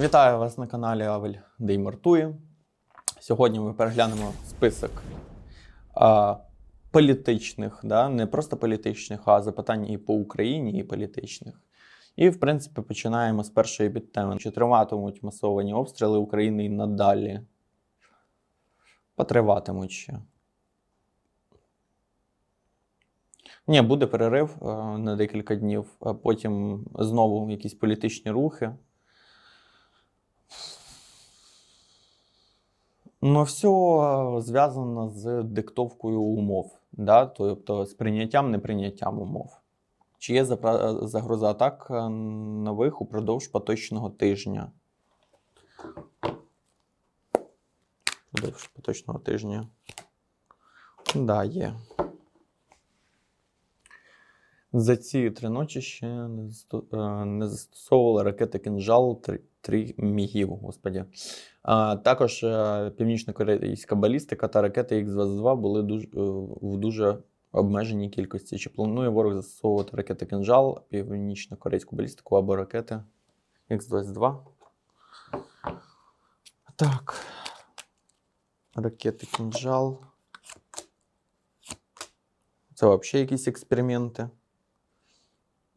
Вітаю вас на каналі Авель Деймартує. Сьогодні ми переглянемо список а, політичних, да? не просто політичних, а запитань і по Україні, і політичних. І, в принципі, починаємо з першої підтеми. Чи триватимуть масовані обстріли України і надалі? Потриватимуть ще. Ні, буде перерив е, на декілька днів, а потім знову якісь політичні рухи. Ну, все зв'язано з диктовкою умов, да? тобто з прийняттям, неприйняттям умов. Чи є загроза атак е, нових упродовж поточного тижня? Упродовж поточного тижня. Да, є. За ці три ночі ще не, е, застосовували ракети кінжал 3, 3 мігів. Господі. А, також е, північно-корейська балістика та ракети Х-22 були дуже, в дуже обмеженій кількості. Чи планує ворог застосовувати ракети кінжал, північно-корейську балістику або ракети Х-22? Так. Ракети кінжал. Це взагалі якісь експерименти.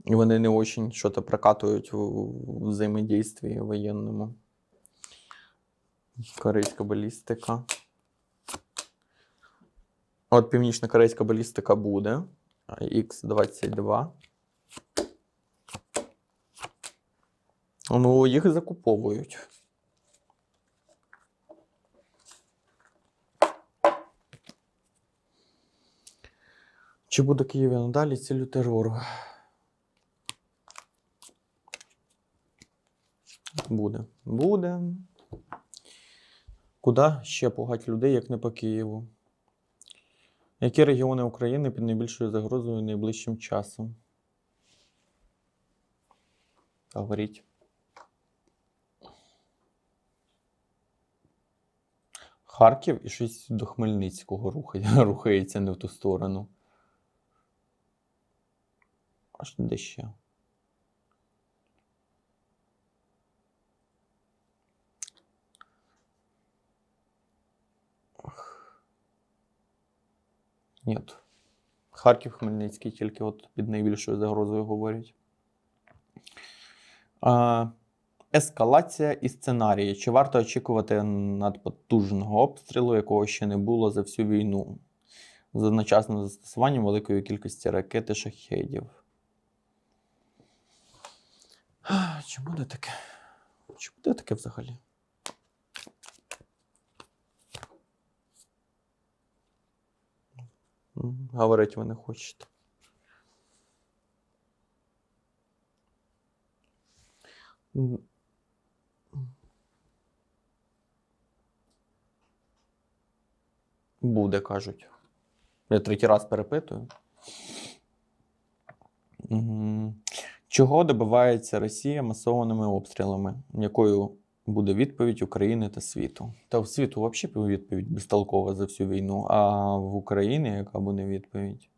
І вони не очень щось прокатують в в взаємодействі воєнному. Корейська балістика. От північно-корейська балістика буде. Х-22. Ну, їх закуповують. Чи буде Києві надалі цілю терору? Буде. Буде. Куди ще пугать людей, як не по Києву? Які регіони України під найбільшою загрозою найближчим часом? Говоріть. Харків і щось до Хмельницького рухає, рухається не в ту сторону. Аж де ще? Ні. Харків, Хмельницький тільки от під найбільшою загрозою говорять. Ескалація і сценарії. Чи варто очікувати надпотужного обстрілу, якого ще не було за всю війну, з одночасним застосуванням великої кількості ракет і шахедів? Чи буде таке? Чи буде таке взагалі? М, Говорити ви не хочете. Буде, кажуть. Я третій раз перепитую. Чого добивається Росія масованими обстрілами? Якою буде відповідь України та світу? Та в світу взагалі відповідь безтолкова за всю війну, а в Україні яка буде відповідь?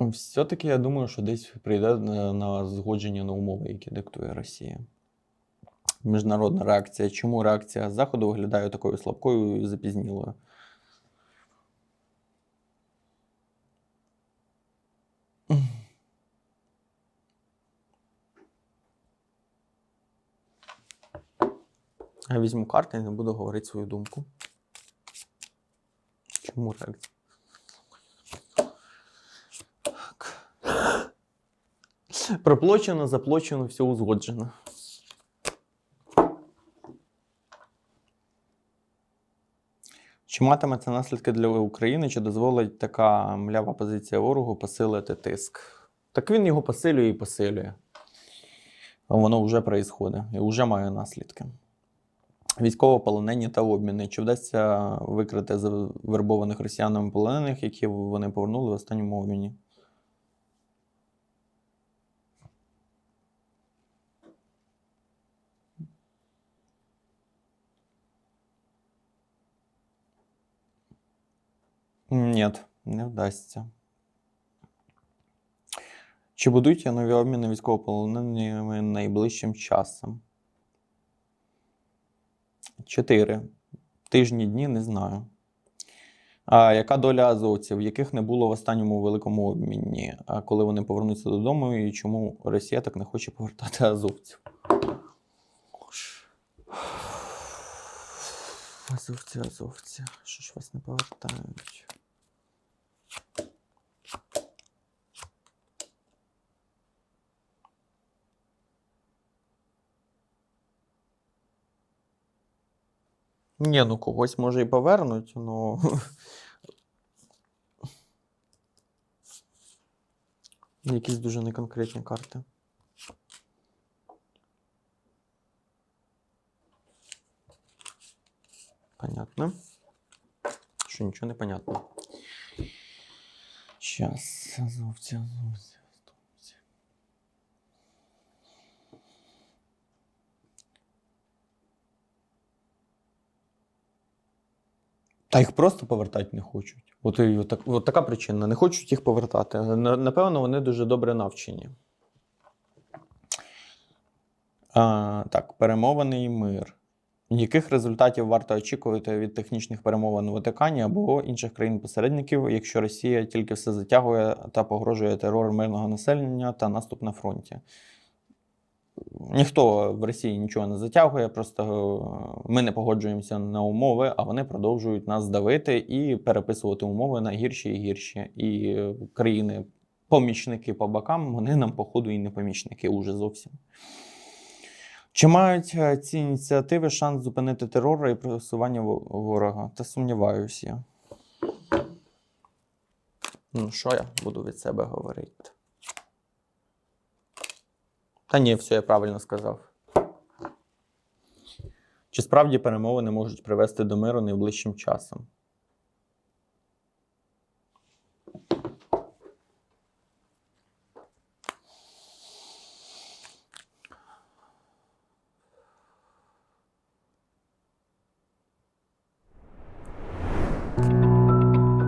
Все-таки я думаю, що десь прийде на, згодження на умови, які диктує Росія. Міжнародна реакція. Чому реакція Заходу виглядає такою слабкою і запізнілою? Я візьму карти і не буду говорити свою думку. Чому реакція? Так. Проплачено, заплачено, все узгоджено. Чи матиме це наслідки для України, чи дозволить така млява позиція ворогу посилити тиск? Так він його посилює і посилює. Воно вже відбувається і вже має наслідки. Військовополонені та обміни. Чи вдасться викрити завербованих росіянами полонених, які вони повернули в останньому обміні? Ні, не вдасться. Чи будуть нові обміни військовополоненими найближчим часом? Чотири. Тижні дні не знаю. А яка доля азовців, яких не було в останньому великому обміні? А коли вони повернуться додому, і чому Росія так не хоче повертати азовців? Азовці, азовці. Що ж вас не повертають? Ні, ну когось може і повернуть, ну. Якісь дуже неконкретні карти. Понятно. Що нічого не понятно. Азовці, азовці, азовці. Та їх просто повертати не хочуть. От, і от, от така причина. Не хочуть їх повертати. Напевно, вони дуже добре навчені. А, так, перемовини і мир. Яких результатів варто очікувати від технічних перемовин у Ватикані або інших країн-посередників, якщо Росія тільки все затягує та погрожує терор мирного населення та наступ на фронті? Ніхто в Росії нічого не затягує, просто е, ми не погоджуємося на умови, а вони продовжують нас давити і переписувати умови на гірші і гірші. І е, країни, помічники по бокам, вони нам, походу, і не помічники уже зовсім. Чи мають е, ці ініціативи шанс зупинити терор і просування ворога? Та сумніваюся. Ну, що я буду від себе говорити? Та ні, все я правильно сказав. Чи справді перемовини можуть привести до миру найближчим часом?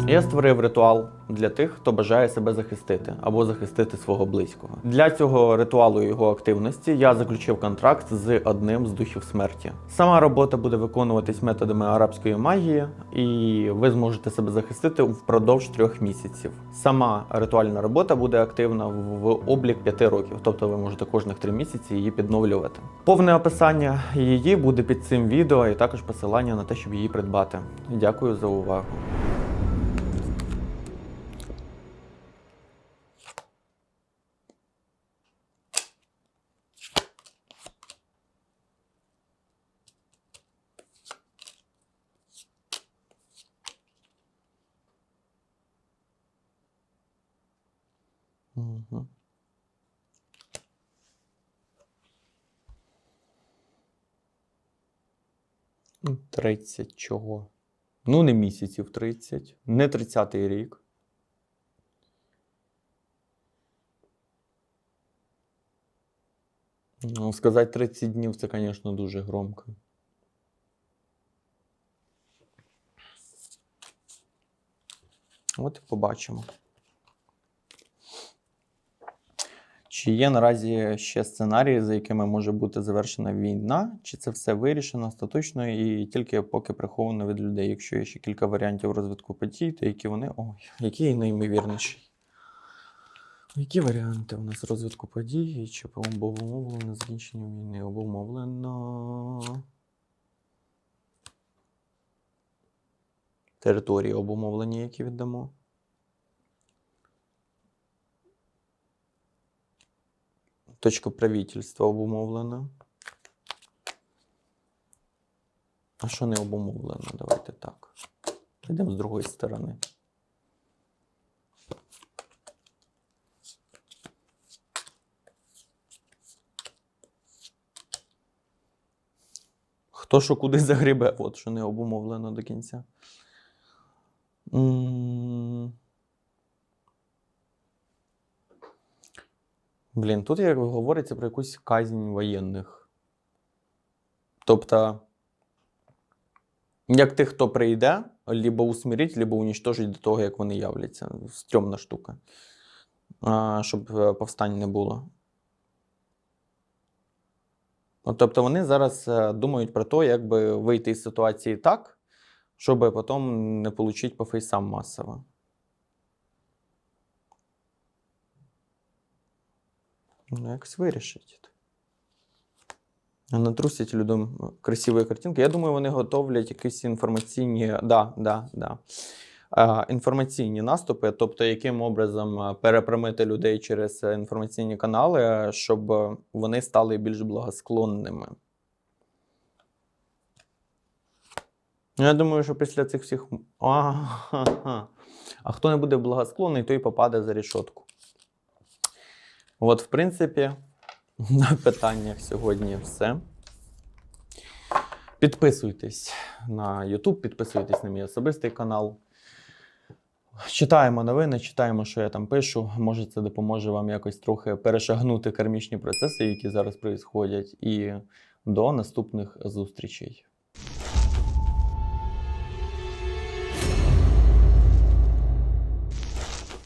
Я створив ритуал для тих, хто бажає себе захистити або захистити свого близького. Для цього ритуалу і його активності я заключив контракт з одним з духів смерті. Сама робота буде виконуватись методами арабської магії, і ви зможете себе захистити впродовж трьох місяців. Сама ритуальна робота буде активна в облік п'яти років, тобто ви можете кожних три місяці її підновлювати. Повне описання її буде під цим відео, і також посилання на те, щоб її придбати. Дякую за увагу. Угу. Тридцять чого? Ну, не місяців 30, не 30-й рік. Ну, сказати 30 днів це, звісно, дуже громко. От і побачимо. Чи є наразі ще сценарії, за якими може бути завершена війна, чи це все вирішено остаточно і тільки поки приховано від людей? Якщо є ще кілька варіантів розвитку подій, то які вони. Ой, які найімовірніші? Які варіанти у нас розвитку подій? Чи обумовлено закінчення війни? Обумовлено. Території обумовлені, які віддамо. Точка правительства обумовлена. А що не обумовлено? Давайте так. Йдемо з другої сторони. Хто що куди загрібе, от що не обумовлено до кінця. М. Блін, тут як говориться про якусь казнь воєнних. Тобто, як тих, хто прийде, либо усмирить, либо унічтожить до того, як вони являться. Стрьомна штука. а, щоб е, повстань не було. Тобто вони зараз е, думають про те, як би вийти із ситуації так, щоб потім не отримати по фейсам масово. Ну, якось вирішить. Натрусять людям красиві картинки. Я думаю, вони готовлять якісь інформаційні. Да, да, да. Е, інформаційні наступи, тобто, яким образом е, перепрямити людей через е, інформаційні канали, е, щоб е, вони стали більш благосклонними. Ну, Я думаю, що після цих всіх. А, а хто не буде благосклонний, той попаде за рішотку. От, в принципі, на питаннях сьогодні все. Підписуйтесь на YouTube, підписуйтесь на мій особистий канал. Читаємо новини, читаємо, що я там пишу. Може, це допоможе вам якось трохи перешагнути кармічні процеси, які зараз відбуваються. І до наступних зустрічей.